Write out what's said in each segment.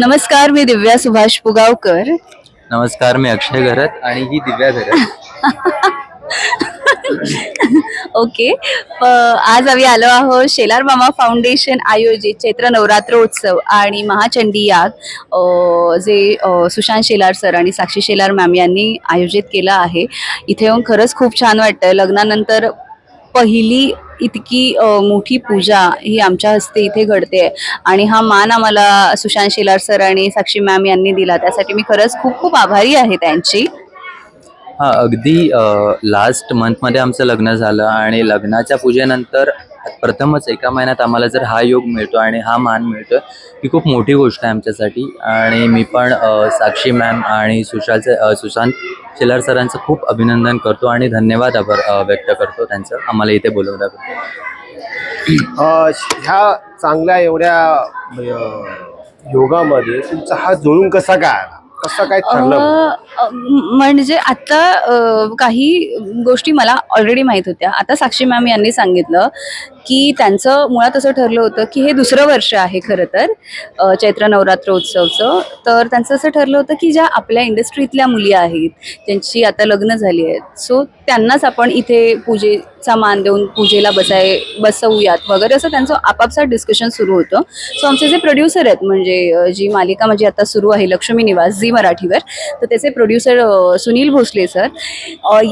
नमस्कार मी दिव्या सुभाष पुगावकर. नमस्कार मी अक्षय घरत आणि ही दिव्या घरत. ओके. आज आम्ही आलो आहोत शेलार मामा फाउंडेशन आयोजित चैत्र नवरात्रोत्सव आणि महाचंडी याग. जे सुशांत शेलार सर आणि साक्षी शेलार मॅम यांनी आयोजित केलं आहे. इथे येऊन खरंच खूप छान वाटतंय लग्नानंतर पहिली इतकी मोठी पूजा ही आमच्या हस्ते इथे घडते. आणि हा मान आम्हाला सुशांत शेलार सर आणि साक्षी मॅम यांनी दिला. त्यासाठी मी खरंच खूप खूप आभारी आहे त्यांची. हा अगदी लास्ट मंथमध्ये आमचं लग्न झालं आणि लग्नाच्या पूजेनंतर प्रथमच एका महिन्यात आम्हाला जर हा योग मिळतो आणि हा मान मिळतो ही खूप मोठी गोष्ट आहे आमच्यासाठी. आणि मी पण साक्षी मॅम आणि सुशांत सुशांत शेलार सरांचं खूप अभिनंदन करतो आणि धन्यवाद आभार व्यक्त करतो त्यांचं. आम्हाला इथे बोलवण्याबद्दल ह्या चांगल्या एवढ्या योगामध्ये तुमचा हा जुळून कसा काय आला? कसं काय ठरलं अ, म्हणजे आता अ, काही गोष्टी मला ऑलरेडी माहीत होत्या. आता साक्षी मॅम यांनी सांगितलं की त्यांचं मुळात असं ठरलं होतं की हे दुसरं वर्ष आहे खरं तर अ, चैत्र नवरात्र उत्सवचं. तर त्यांचं असं ठरलं होतं की ज्या आपल्या इंडस्ट्रीतल्या मुली आहेत ज्यांची आता लग्न झाली आहेत सो त्यांनाच आपण इथे पूजेचा मान देऊन पूजेला बसाय बसवूयात वगैरे असं त्यांचं आपापसात डिस्कशन सुरू होतं. सो आमचे जे प्रोड्युसर आहेत म्हणजे अ, जी मालिका माझी आता सुरू आहे लक्ष्मी निवास झी मराठीवर. तर त्याचे प्रोड्युसर सुनील भोसले सर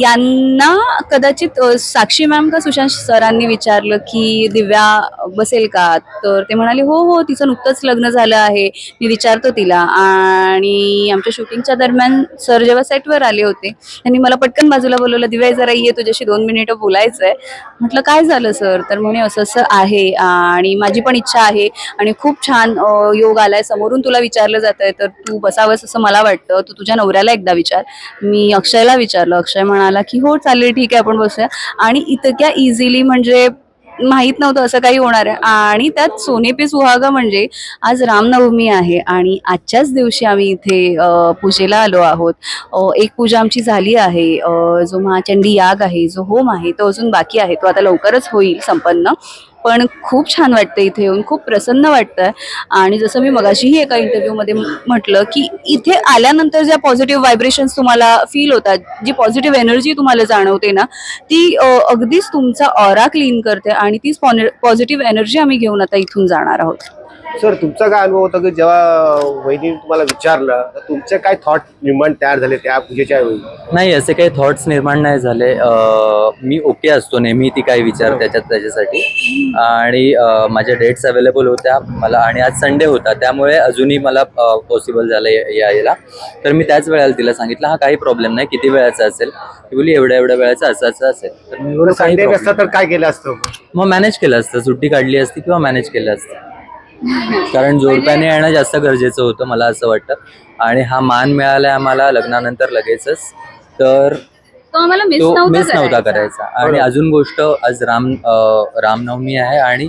यांना कदाचित साक्षी मॅम का सुशांत सरांनी विचारलं की दिव्या बसेल का? तर ते म्हणाले हो हो तिचं नुकतंच लग्न झालं आहे. मी विचारतो तिला. आणि आमच्या शूटिंगच्या दरम्यान सर जेव्हा सेटवर आले होते त्यांनी मला पटकन बाजूला बोलवलं दिव्या जरा ये तुझ्याशी दोन मिनिटं बोलायचं आहे म्हटलं काय झालं सर तर म्हणे असं असं आहे. आणि माझी पण इच्छा आहे. आणि खूप छान योग आलाय. समोरून तुला विचारलं जात आहे तर तू बसावंस असं मला वाटतं तू तुझ्या नवऱ्याला एकदा विचार. मी अक्षयला विचारलं. अक्षय म्हणाला की हो चालेल ठीक आहे आपण बसूया. आणि इतक्या इझिली म्हणजे माहीत नव्हतं असं काही होणार आहे. आणि त्यात सोने पे सुहागा म्हणजे आज रामनवमी आहे आणि आजच्याच दिवशी आम्ही इथे पूजेला आलो आहोत. एक पूजा आमची झाली आहे. जो महाचंडी याग आहे जो होम आहे तो अजून बाकी आहे. तो आता लवकरच होईल संपन्न. पण खूप छान वाटतं इथे येऊन खूप प्रसन्न वाटतं. आणि जसं मी मगाशीही एका इंटरव्ह्यूमध्ये म्हटलं की इथे आल्यानंतर ज्या पॉझिटिव्ह व्हायब्रेशन्स तुम्हाला फील होतात जी पॉझिटिव्ह एनर्जी तुम्हाला जाणवते ना ती अगदीच तुमचा ऑरा क्लीन करते आणि तीच पॉझिटिव्ह एनर्जी आम्ही घेऊन आता इथून जाणार आहोत. सर तुमचा काय अनुभव होता की जेव्हा वहिनी तुम्हाला विचारलं तर तुमचे काय थॉट निर्माण तयार झाले त्या पूजेच्या वेळी? नाही असे काही थॉट्स निर्माण नाही झाले. अं, मी ओके असतो नेहमी ती काय विचार त्याच्यात त्याच्यासाठी. आणि अं, माझ्या डेट्स अवेलेबल होत्या मला आणि आज संडे होता त्यामुळे अजूनही मला पॉसिबल झालं या- यायला तर मी त्याच वेळेला तिला सांगितलं हा काही प्रॉब्लेम नाही किती वेळाचा असेल? ती बोली एवढ्या एवढ्या वेळाचा असं असं असेल तर मी बोललो काही संडे problem तर काय केलं असतं मग? मॅनेज केलं असतं सुट्टी काढली असती किंवा मॅनेज केलं असतं. कारण जोडप्याने येणं जास्त गरजेचं होतं मला असं वाटतं. आणि हा मान मिळाला आम्हाला लग्नानंतर लगेचच. तर तो आम्हाला मिस तो नव्हता करायचा. आणि अजून गोष्ट आज राम रामनवमी आहे आणि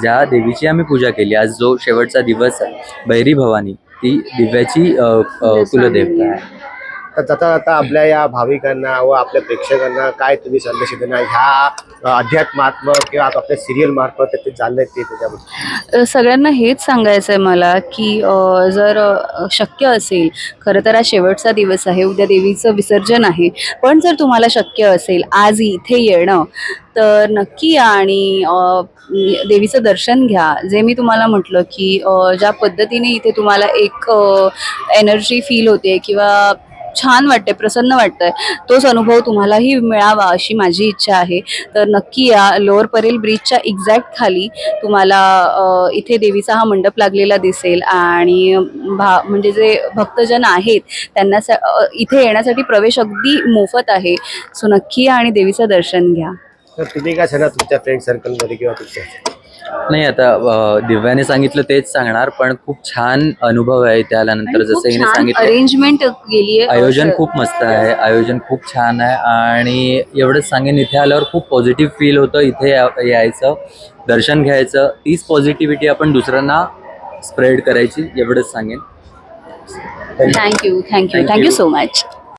ज्या देवीची आम्ही पूजा केली आज जो शेवटचा दिवस आहे बैरी भवानी ती दिव्याची कुलदेवता आहे. तर जाता जाता आपल्या या भाविकांना व आपल्या प्रेक्षकांना काय तुम्ही संदेश देणार? ह्या अध्यात्मात्म किंवा आपल्या सिरियल मार्फत ते चाललंय ते त्याच्याबद्दल. सगळ्यांना हेच सांगायचं आहे मला की जर शक्य असेल खरं तर आज शेवटचा दिवस आहे उद्या देवीचं विसर्जन आहे पण जर तुम्हाला शक्य असेल आज इथे येणं तर नक्की या आणि देवीचं दर्शन घ्या. जे मी तुम्हाला म्हटलं की ज्या पद्धतीने इथे तुम्हाला एक एनर्जी फील होते किंवा छान वाटते प्रसन्न वाटतंय. तोच अनुभव तुम्हालाही मिळावा अशी माझी इच्छा आहे. तर नक्की या लोअर परेल ब्रिजच्या एक्झॅक्ट खाली तुम्हाला इथे देवीचा हा मंडप लागलेला दिसेल आणि भा म्हणजे जे भक्तजन आहेत त्यांना स- इथे येण्यासाठी प्रवेश अगदी मोफत आहे. सो नक्की या आणि देवीचं दर्शन घ्या. तर तुम्ही काय सांगा तुमच्या फ्रेंड सर्कलमध्ये किंवा तुमच्या? नाही आता दिव्याने सांगितलं तेच सांगणार पण खूप छान अनुभव आहे त्या आल्यानंतर जसं हिने सांगितलं. अरेंजमेंट गेली आयोजन खूप मस्त आहे आयोजन खूप छान आहे आणि एवढंच सांगेन इथे आल्यावर खूप पॉझिटिव्ह फील होतं इथे यायचं दर्शन घ्यायचं तीच पॉझिटिव्हिटी आपण दुसऱ्यांना स्प्रेड करायची एवढंच सांगेन. Thank you thank you thank you. So much